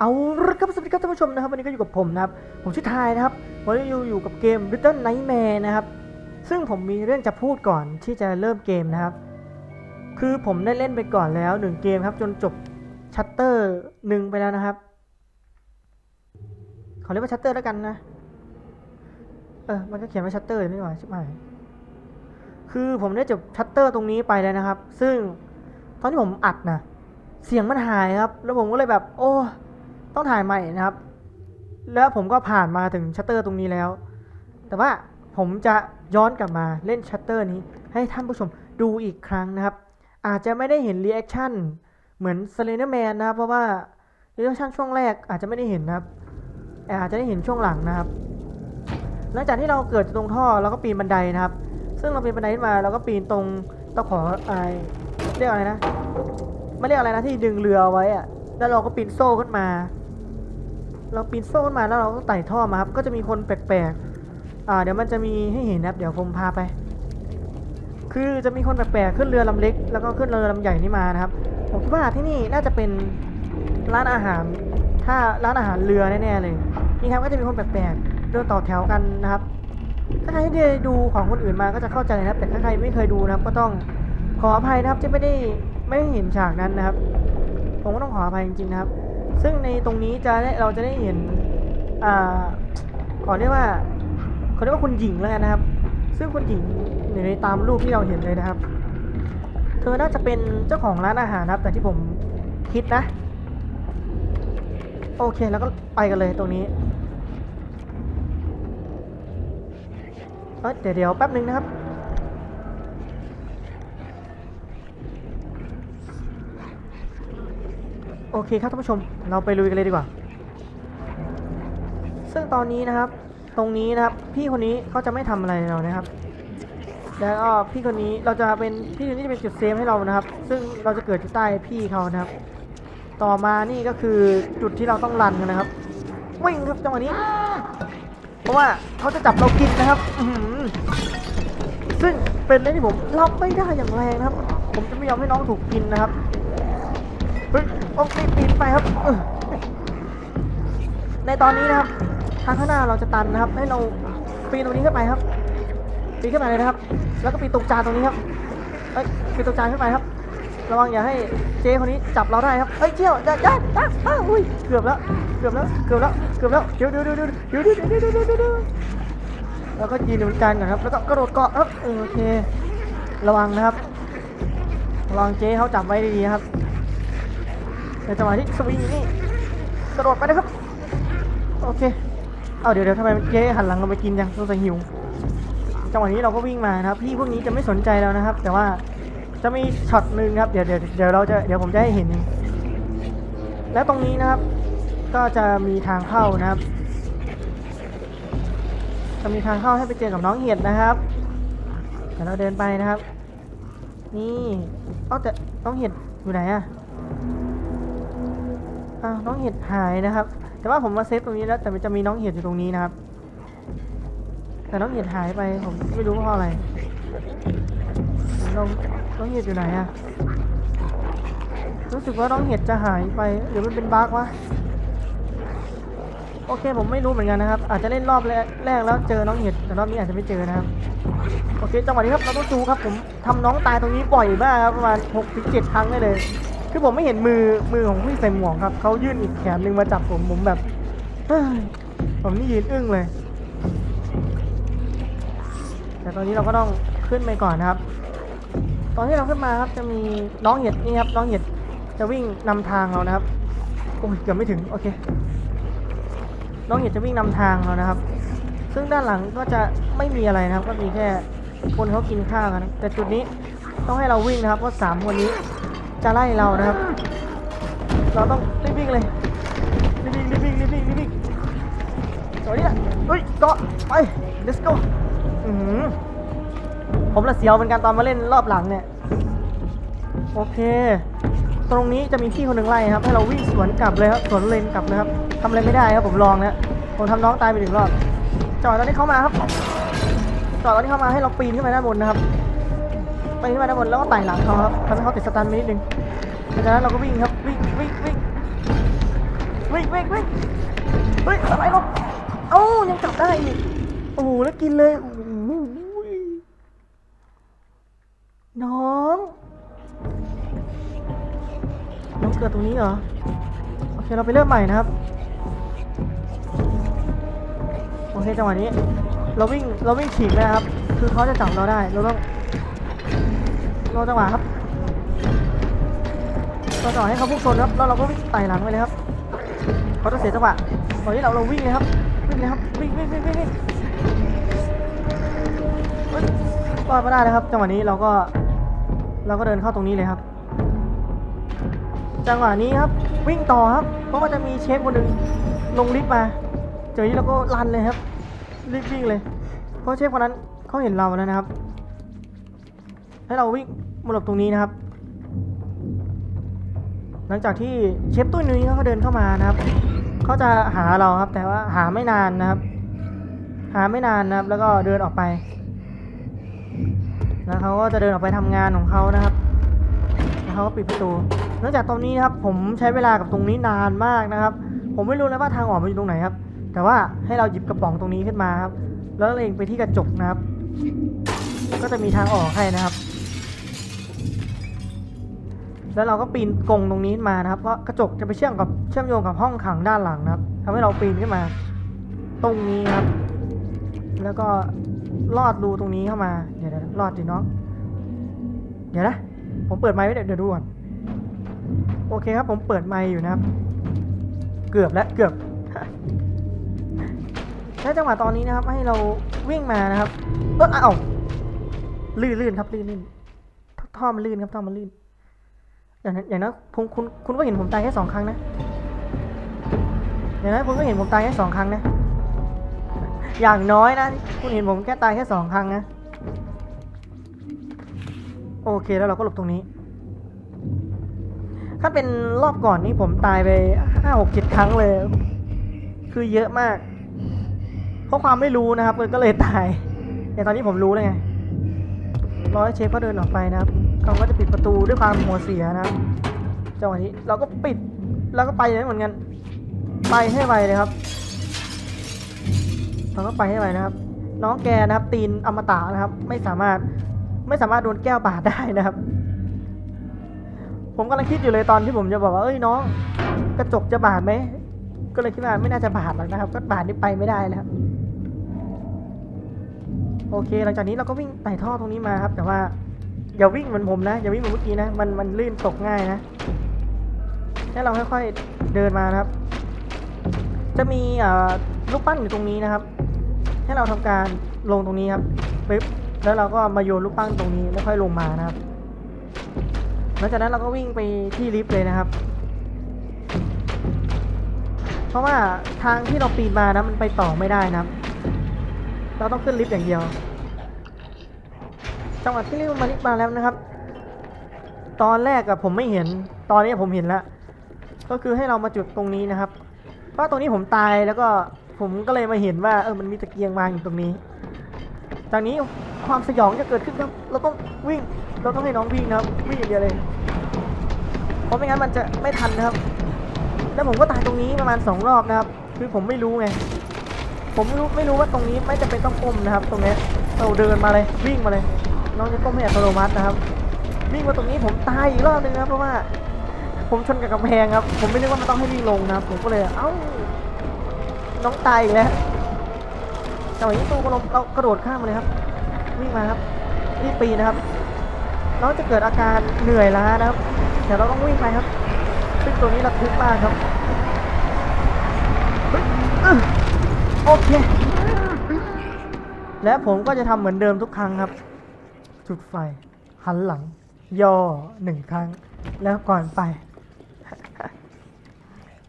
เอาละครับสวัสดีครับท่านผู้ชมนะครับวันนี้ก็อยู่กับผมนะครับ ผมชื่อทายนะครับวันนี้อยู่อยู่กับเกม Little Nightmare นะครับ ซึ่งผมมีเรื่องจะพูดก่อนที่จะเริ่มเกมนะครับ คือผมได้เล่นไปก่อนแล้วหนึ่งเกมครับ จนจบชัตเตอร์หนึ่งไปแล้วนะครับขอเรียกว่าชัตเตอร์แล้วกันนะ เออมันก็เขียนว่าชัตเตอร์นี่หว่าใช่ไหมคือผมได้จบชัตเตอร์ตรงนี้ไปแล้วนะครับ ซึ่งตอนที่ผมอัดนะเสียงมันหายครับ แล้วผมก็เลยแบบ โอ้ ต้องถ่ายใหม่นะครับ แล้วผมก็ผ่านมาถึงชัตเตอร์ตรงนี้แล้ว แต่ว่าผมจะย้อนกลับมาเล่นชัตเตอร์นี้ ให้ท่านผู้ชมดูอีกครั้งนะครับ อาจจะไม่ได้เห็นรีแอคชั่นเหมือน s l e n d e r Man นะครับ เพราะว่ารีแอคชั่นช่วงแรกอาจจะไม่ได้เห็นนะครับอาจจะได้เห็นช่วงหลังนะครับ หลังจากที่เราเกิดตรงท่อเราก็ปีนบันไดนะครับ ซึ่งเราปีนบันไดขึ้นมาเราก็ปีนตรงตะขออไรเรียกอะไรนะไม่เรียกอะไรนะที่ดึงเรือไว้อะแล้วเราก็ปีนโซ่ขึ้นมา เราปีนโซ่ขึ้นมาแล้วเราก็ไต่ท่อมาครับ ก็จะมีคนแปลกๆ อ่า เดี๋ยวมันจะมีให้เห็นนะครับ เดี๋ยวผมพาไป คือจะมีคนแปลกๆ ขึ้นเรือลำเล็ก แล้วก็ขึ้นเรือลำใหญ่นี่มานะครับ ผมคิดว่าที่นี่น่าจะเป็นร้านอาหาร ถ้าร้านอาหารเรือแน่ๆเลย นี่ครับก็จะมีคนแปลกๆ เดินต่อแถวกันนะครับ ถ้าใครที่ได้ดูของคนอื่นมาก็จะเข้าใจนะครับ แต่ถ้าใครไม่เคยดูนะครับ ก็ต้องขออภัยนะครับที่ไม่ได้ไม่ได้เห็นฉากนั้นนะครับ ผมก็ต้องขออภัยจริงๆนะครับ ซึ่งในตรงนี้จะได้เราจะได้เห็นอ่าขอเรียกว่าเขาเรียกว่าคุณหญิงแล้วกันนะครับ ซึ่งคุณหญิงอยู่ในตามรูปที่เราเห็นเลยนะครับ เธอน่าจะเป็นเจ้าของร้านอาหารนะครับ แต่ที่ผมคิดนะ โอเคแล้วก็ไปกันเลยตรงนี้เดี๋ยวเดี๋ยวแป๊บหนึ่งนะครับ โอเคครับท่านผู้ชม เราไปลุยกันเลยดีกว่า ซึ่งตอนนี้นะครับ ตรงนี้นะครับ พี่คนนี้เขาจะไม่ทำอะไรเรานะครับ แล้วก็พี่คนนี้เราจะเป็นพี่คนนี้จะเป็นจุดเซฟให้เรานะครับ ซึ่งเราจะเกิดอยู่ใต้พี่เขานะครับ ต่อมานี่ก็คือจุดที่เราต้องรันกันนะครับ วิ่งครับจังหวะนี้ เพราะว่าเขาจะจับเรากินนะครับซึ่งเป็นเรื่องที่ผมรับไม่ได้อย่างแรงนะครับ ผมจะไม่ยอมให้น้องถูกกินนะครับ เฮ้ยโอเคปีนไปครับ ในตอนนี้นะครับ ทางข้างหน้าเราจะตันนะครับ ให้เราปีนตรงนี้ขึ้นไปครับ ปีนขึ้นไปเลยนะครับ แล้วก็ปีนตรงจานตรงนี้ครับเอ้ยปีนตรงจานขึ้นไปครับ ระวังอย่าให้เจ๊คนนี้จับเราได้ครับเอ้ยเจี้ยวจ้าจ้าจ้าอ้าวอุ้ยเกือบแล้ว เกือบแล้ว เกือบแล้ว เกือบแล้ว เดี๋ยวเดี๋ยวเดี๋ยวเดี๋ยวเดี๋ยวเดี๋ยวเดี๋ยวเดี๋ยวเดี๋ยวแล้วก็ยืนอยู่บนจานก่อนครับ แล้วก็กระโดดเกาะครับโอเค ระวังนะครับ ระวังเจ๊เขาจับไว้ดีๆครับ ในจังหวะที่สวิงนี่กระโดดไปนะครับ โอเค เอาเดี๋ยวเดี๋ยวทำไมเจ๊หันหลังเราไปกินยังสงสัยหิว จังหวะนี้เราก็วิ่งมานะครับ พี่พวกนี้จะไม่สนใจแล้วนะครับ แต่ว่าจะมีช็อตหนึ่งครับ เดี๋ยวเดี๋ยวเดี๋ยวเราจะเดี๋ยวผมจะให้เห็น แล้วตรงนี้นะครับ ก็จะมีทางเข้านะครับ จะมีทางเข้าให้ไปเจอกับน้องเห็ดนะครับเดี๋ยวเราเดินไปนะครับ นี่เอ้าแต่น้องเห็ดอยู่ไหนอะ อ้าวน้องเห็ดหายนะครับ แต่ว่าผมมาเซฟตรงนี้แล้ว แต่มันจะมีน้องเห็ดอยู่ตรงนี้นะครับ แต่น้องเห็ดหายไปผมไม่รู้เพราะอะไรน้องน้องเห็ดอยู่ไหนอะรู้สึกว่าน้องเห็ดจะหายไปหรือมันเป็นบั๊กวะโอเคผมไม่รู้เหมือนกันนะครับ อาจจะเล่นรอบแรกแล้วเจอน้องเห็ดแต่รอบนี้อาจจะไม่เจอนะครับโอเคจังหวะนี้ครับเราต้องดูครับผมทำน้องตายตรงนี้บ่อยมากครับประมาณ6ถึง7ครั้งได้เลย คือผมไม่เห็นมือมือของพี่ใส่หมวกครับเขายื่นอีกแขนหนึ่งมาจับผมผมแบบผมนี่ยืนอึ้งเลย แต่ตอนนี้เราก็ต้องขึ้นไปก่อนนะครับ ตอนที่เราขึ้นมาครับจะมีน้องเห็ดนี่ครับน้องเห็ดจะวิ่งนำทางเรานะครับโอ้ยเกือบไม่ถึงโอเค น้องเห็ดจะวิ่งนำทางเรานะครับ ซึ่งด้านหลังก็จะไม่มีอะไรนะครับ ก็มีแค่คนเขากินข้าวกันแต่จุดนี้ต้องให้เราวิ่งนะครับเพราะสามคนนี้ จะไล่เรานะครับ เราต้องรีบวิ่งเลยรีบวิ่งรีบวิ่งรีบวิ่งรีบวิ่งสวัสดีนะเฮ้ยเกาะไป let's go อือหือผมละเสียวเป็นการตอนมาเล่นรอบหลังเนี่ย โอเค ตรงนี้จะมีพี่คนหนึ่งไล่ครับ ให้เราวิ่งสวนกลับเลยครับ สวนเลนกลับนะครับทำอะไรไม่ได้ครับผมลองแล้วผมทำน้องตายไปหนึ่งรอบจอดตอนนี้เข้ามาครับจอดตอนนี้เข้ามาให้เราปีนขึ้นไปด้านบนนะครับ ปีนขึ้นไปด้านบนแล้วก็ไต่หลังเขาครับทำให้เขาติดสตันไปนิดนึงจากนั้นเราก็วิ่งครับวิ่งวิ่งวิ่งวิ่งวิ่งวิ่งเฮ้ยอะไรเนาะเอ้ายังจับได้อีกโอ้โหแล้วกินเลยโอ้โหน้องน้องเกิดตรงนี้เหรอโอเคเราไปเริ่มใหม่นะครับโอเคจังหวะนี้ เราวิ่งเราวิ่งฉีกนะครับ คือเขาจะจับเราได้เราต้อง รอจังหวะครับรอจังหวะให้เขาพุ่งชนครับ แล้วเราก็วิ่งไต่หลังไปเลยครับเขาจะเสียจังหวะตอนนี้เราเราวิ่งเลยครับ วิ่งเลยครับ วิ่งวิ่งวิ่งวิ่งวิ่งเฮ้ยรอดมาได้เลยครับ จังหวะนี้เราก็ เราก็เดินเข้าตรงนี้เลยครับ จังหวะนี้ครับ วิ่งต่อครับ เพราะว่าจะมีเชฟคนหนึ่งลงลิฟต์มา เจอนี้เราก็รันเลยครับ รีบวิ่งเลย เพราะเชฟคนนั้นเขาเห็นเราแล้วนะครับ ให้เราวิ่ง มาหลบตรงนี้นะครับ หลังจากที่เชฟตุ้ยนุ้ยเขาเดินเข้ามานะครับเขาจะหาเราครับ แต่ว่าหาไม่นานนะครับ หาไม่นานนะครับ แล้วก็เดินออกไปแล้วเขาก็จะเดินออกไปทำงานของเขานะครับแล้วเขาก็ปิดประตูเนื่องจากตรงนี้นะครับ ผมใช้เวลากับตรงนี้นานมากนะครับ ผมไม่รู้เลยว่าทางออกมันอยู่ตรงไหนครับ แต่ว่าให้เราหยิบกระป๋องตรงนี้ขึ้นมาครับ แล้วเล็งไปที่กระจกนะครับ ก็จะมีทางออกให้นะครับ แล้วเราก็ปีนกรงตรงนี้มานะครับ เพราะกระจกจะไปเชื่อมกับเชื่อมโยงกับห้องขังด้านหลังนะครับทำให้เราปีนขึ้นมา ตรงนี้ครับ แล้วก็ลอดรูตรงนี้เข้ามา เดี๋ยวๆลอดดิน้อง เดี๋ยวนะ ผมเปิดไมค์ไว้เดี๋ยวเดี๋ยวดูก่อน โอเคครับ ผมเปิดไมค์อยู่นะครับ เกือบแล้วเกือบและจังหวะตอนนี้นะครับ ให้เราวิ่งมานะครับ เออเอ้าลื่นลื่นครับลื่นลื่นท่อท่อมันลื่นครับท่อมันลื่น อย่างนั้นอย่างนั้นคุณคุณคุณก็เห็นผมตายแค่สองครั้งนะอย่างนั้นคุณก็เห็นผมตายแค่สองครั้งนะ อย่างน้อยนะคุณเห็นผมแค่ตายแค่สองครั้งนะโอเคแล้วเราก็หลบตรงนี้ ถ้าเป็นรอบก่อนนี่ผมตายไปห้าหกเจ็ดครั้งเลย คือเยอะมาก เพราะความไม่รู้นะครับก็เลยตายแต่ตอนนี้ผมรู้แล้วไงร้อยเชฟก็เดินออกไปนะครับ เขาก็จะปิดประตูด้วยความหัวเสียนะครับจังหวะนี้เราก็ปิดแล้วก็ไปเลยเหมือนกัน ไปให้ไวเลยครับเราก็ไปให้ไวนะครับ น้องแกนะครับ ตีนอมตะนะครับ ไม่สามารถไม่สามารถโดนแก้วบาดได้นะครับ ผมกำลังคิดอยู่เลยตอนที่ผมจะบอกว่าเอ้ยน้องกระจกจะบาดไหมก็เลยคิดว่าไม่น่าจะบาดหรอกนะครับ ก็บาดนี่ไปไม่ได้แล้วครับโอเค หลังจากนี้เราก็วิ่งไต่ท่อตรงนี้มาครับ แต่ว่า อย่าวิ่งเหมือนผมนะ อย่าวิ่งเหมือนเมื่อกี้นะ มันมันลื่นตกง่ายนะ ให้เราค่อยๆเดินมานะครับ จะมีลูกปั้นอยู่ตรงนี้นะครับ ให้เราทำการลงตรงนี้ครับปึ๊บแล้วเราก็มาโยนลูกปั้นตรงนี้แล้วค่อยลงมานะครับ หลังจากนั้นเราก็วิ่งไปที่ลิฟต์เลยนะครับ เพราะว่าทางที่เราปีนมานะมันไปต่อไม่ได้นะครับ เราต้องขึ้นลิฟต์อย่างเดียว จังหวะที่ลิฟต์มาลิฟต์มาแล้วนะครับ ตอนแรกอะผมไม่เห็น ตอนนี้ผมเห็นแล้ว ก็คือให้เรามาจุดตรงนี้นะครับ เพราะตรงนี้ผมตายแล้วก็ผมก็เลยมาเห็นว่าเออมันมีตะเกียงวางอยู่ตรงนี้ จากนี้ความสยองจะเกิดขึ้นครับ เราต้องวิ่ง เราต้องให้น้องวิ่งนะครับ วิ่งอย่างเดียวเลย เพราะไม่งั้นมันจะไม่ทันนะครับ แล้วผมก็ตายตรงนี้ประมาณสองรอบนะครับ คือผมไม่รู้ไง ผมไม่รู้ไม่รู้ว่าตรงนี้ไม่จำเป็นต้องก้มนะครับ ตรงนี้เราเดินมาเลยวิ่งมาเลย น้องจะก้มให้อัตโนมัตินะครับวิ่งมาตรงนี้ผมตายอีกรอบนึงครับเพราะว่า ผมชนกับกำแพงครับ ผมไม่นึกว่ามันต้องให้วิ่งลงนะครับผมก็เลยเอ้าน้องตายอีกแล้วจังหวะนี้ตู้ก็ลงเรากระโดดข้ามมาเลยครับวิ่งมาครับรีบปีนะครับน้องจะเกิดอาการเหนื่อยล้านะครับเดี๋ยวเราต้องวิ่งไปครับซึ่งตัวนี้ระทึกมากครับโอเคและผมก็จะทำเหมือนเดิมทุกครั้งครับ จุดไฟ หันหลัง ย่อหนึ่งครั้ง แล้วก่อนไป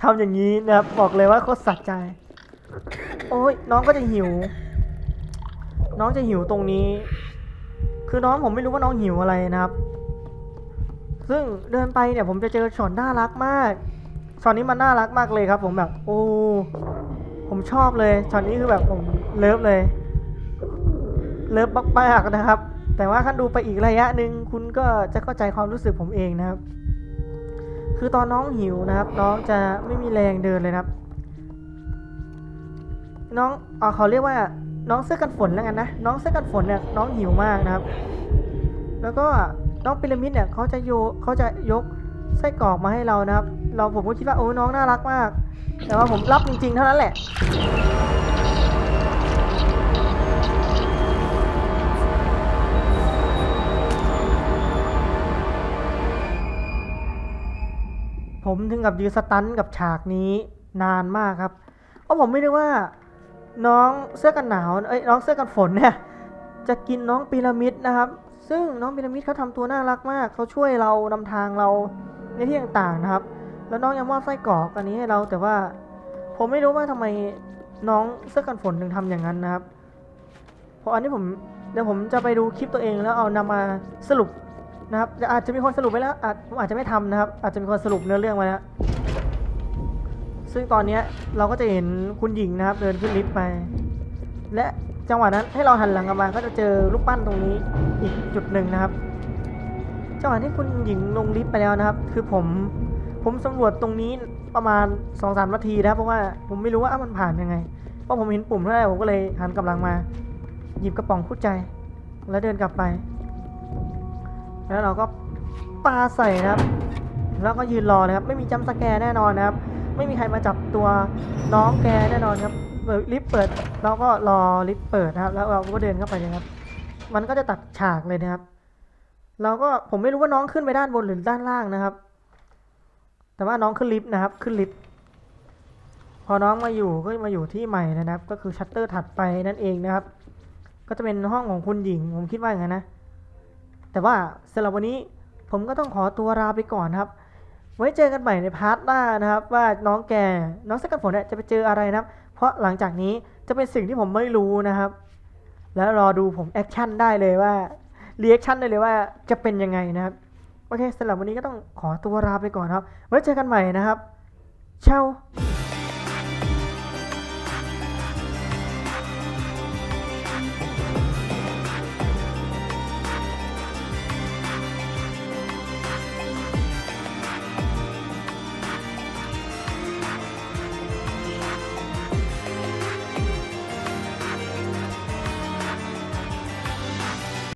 ทำอย่างนี้นะครับบอกเลยว่าโคตรสะใจ โอ้ยน้องก็จะหิว น้องจะหิวตรงนี้ คือน้องผมไม่รู้ว่าน้องหิวอะไรนะครับ ซึ่งเดินไปเนี่ยผมจะเจอช็อตน่ารักมากช็อตนี้มันน่ารักมากเลยครับ ผมแบบ โอ้ผมชอบเลยช็อตนี้คือแบบผมเลิฟเลย เลิฟมากๆนะครับ แต่ว่าถ้าดูไปอีกระยะหนึ่งคุณก็จะเข้าใจความรู้สึกผมเองนะครับ คือตอนน้องหิวนะครับ น้องจะไม่มีแรงเดินเลยนะครับ น้องอ่อเขาเรียกว่าน้องเสื้อกันฝนแล้วกันนะ น้องเสื้อกันฝนเนี่ยน้องหิวมากนะครับ แล้วก็น้องพีระมิดเนี่ยเขาจะโยเขาจะยกไส้กรอกมาให้เรานะครับ เราผมก็คิดว่าโอ้น้องน่ารักมาก แต่ว่าผมรับจริงๆเท่านั้นแหละ ผมถึงกับยืนสตันกับฉากนี้นานมากครับเพราะผมไม่รู้ว่าน้องเสื้อกันหนาวเอ้ยน้องเสื้อกันฝนเนี่ยจะกินน้องพีระมิดนะครับ ซึ่งน้องพีระมิดเขาทำตัวน่ารักมากเขาช่วยเรานำทางเราในที่ต่างๆนะครับ แล้วน้องยังมอบไส้กรอกอันนี้ให้เราแต่ว่าผมไม่รู้ว่าทำไมน้องเสื้อกันฝนถึงทำอย่างนั้นนะครับ เพราะอันนี้ผมเดี๋ยวผมจะไปดูคลิปตัวเองแล้วเอานำมาสรุป นะครับอาจจะมีคนสรุปไว้แล้วอาจผมอาจจะไม่ทำนะครับ อาจจะมีคนสรุปเนื้อเรื่องไว้แล้วซึ่งตอนเนี้เราก็จะเห็นคุณหญิงนะครับ เดินขึ้นลิฟต์ไป และจังหวะนั้นให้เราหันหลังกลับมาก็จะเจอรูปปั้นตรงนี้อีกจุดหนึ่งนะครับ จังหวะที่คุณหญิงลงลิฟต์ไปแล้วนะครับ คือผมผมสำรวจตรงนี้ประมาณ2อสามนาทีนะเพราะว่าผมไม่รู้ว่ามันผ่านยังไง เพราะผมเห็นปุ่มเท่าไหร่ผมก็เลยหันกำลังมา หยิบกระป๋องคู่ใจ แล้วเดินกลับไป แล้วเราก็ปาใส่นะครับ แล้วก็ยืนรอนะครับ ไม่มีจัมสแกร์แน่นอนนะครับ ไม่มีใครมาจับตัวน้องแกแน่นอนครับลิฟต์เปิดเราก็รอลิฟต์เปิดนะครับ แล้วเราก็เดินเข้าไปเลยครับ มันก็จะตัดฉากเลยนะครับ เราก็ผมไม่รู้ว่าน้องขึ้นไปด้านบนหรือด้านล่างนะครับ แต่ว่าน้องขึ้นลิฟต์นะครับ ขึ้นลิฟต์พอน้องมาอยู่ก็มาอยู่ที่ใหม่นะครับ ก็คือชัตเตอร์ถัดไปนั่นเองนะครับ ก็จะเป็นห้องของคุณหญิงผมคิดว่าอย่างนั้นนะ แต่ว่าสำหรับวันนี้ผมก็ต้องขอตัวลาไปก่อนครับ ไว้เจอกันใหม่ในพาร์ทหน้านะครับ ว่าน้องแกน้องสกกันฝนเนี่ยจะไปเจออะไรนะครับ เพราะหลังจากนี้จะเป็นสิ่งที่ผมไม่รู้นะครับ แล้วรอดูผมแอคชั่นได้เลยว่ารีแอคชั่นได้เลยว่าจะเป็นยังไงนะครับโอเคสำหรับวันนี้ก็ต้องขอตัวลาไปก่อนครับ ไว้เจอกันใหม่นะครับเช่า